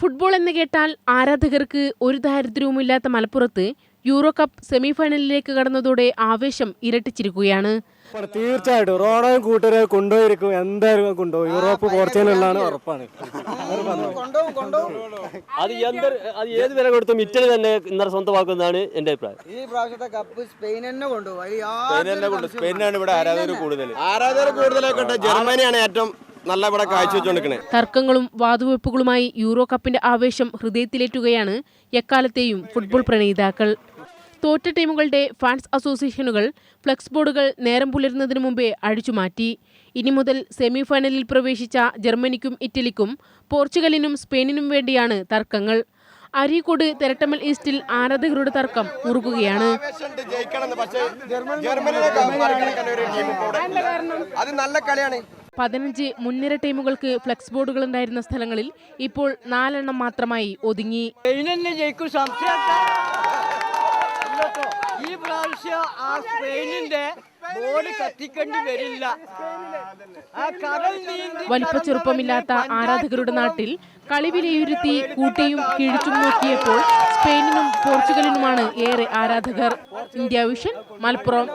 Football എന്ന് കേട്ടാൽ ആരാധകർക്ക് ഒരു ദാരിദ്ര്യവുമില്ലാത്ത മലപ്പുറത്ത് യൂറോ കപ്പ് സെമിഫൈനലിലേക്ക് കടന്നതോടെ ആവേശം ഇരട്ടിച്ചിരിക്കുകയാണ്. തീർച്ചയായിട്ടും റോണോയും കൂട്ടരെ കൊണ്ടുപോയിരിക്കും. എന്തായാലും കൊണ്ടുപോകും. യൂറോപ്പ് പോർച്ചുഗലാണ് ഉറപ്പാണ്. അത് എന്ത് അത് ഏത് വില കൊടുത്തും ഇറ്റലി തന്നെ ഇന്നലെ സ്വന്തമാക്കുന്നതാണ് എന്റെ അഭിപ്രായം. ഈ പ്രാവശ്യത്തെ കപ്പ് സ്പെയിൻ തന്നെ കൊണ്ടുപോകും. സ്പെയിൻ തന്നെ കൊണ്ടുപോകും. സ്പെയിനാണ് ഇവിടെ ആരാധകർ കൂടുതൽ. ആരാധകർ കൂടുതലായിക്കോട്ടെ ജർമ്മനിയാണ് ഏറ്റവും നല്ല ഇവിടെ കാഴ്ചവെച്ചുകൊണ്ടിരിക്കണേ. തർക്കങ്ങളും വാതുവെപ്പുകളുമായി യൂറോ കപ്പിന്റെ ആവേശം ഹൃദയത്തിലേറ്റുകയാണ് എക്കാലത്തെയും ഫുട്ബോൾ പ്രണയിതാക്കൾ തോറ്റ ടീമുകളുടെ ഫാൻസ് അസോസിയേഷനുകൾ ഫ്ലെക്സ് ബോർഡുകൾ നേരം പുലരുന്നതിന് മുമ്പേ അഴിച്ചുമാറ്റി ഇനി മുതൽ സെമിഫൈനലിൽ പ്രവേശിച്ച ജർമ്മനിക്കും ഇറ്റലിക്കും പോർച്ചുഗലിനും സ്പെയിനിനും വേണ്ടിയാണ് തർക്കങ്ങൾ. അരീക്കോട് തെരട്ടമൽ ഈസ്റ്റിൽ ആരാധകരുടെ തർക്കം മുറുകുകയാണ്. അത് നല്ല കളിയാണ്. പതിനഞ്ച് മുൻനിര ടീമുകൾക്ക് ഫ്ലെക്സ് ബോർഡുകൾ ഉണ്ടായിരുന്ന സ്ഥലങ്ങളിൽ ഇപ്പോൾ നാലെണ്ണം മാത്രമായി ഒതുങ്ങി. ജയിക്കും സംശയം ഈ പ്രാവശ്യം ആ സ്പെയിനിന്റെ ബോർഡ് കത്തിക്കേണ്ടി വരില്ല. വലിപ്പച്ചെറുപ്പമില്ലാത്ത ആരാധകരുടെ നാട്ടിൽ കളി വിലയിരുത്തി കൂട്ടിയും കിഴിച്ചും നോക്കിയപ്പോൾ സ്പെയിനിനും പോർച്ചുഗലിനുമാണ് ഏറെ ആരാധകർ. India Vision Malappuram.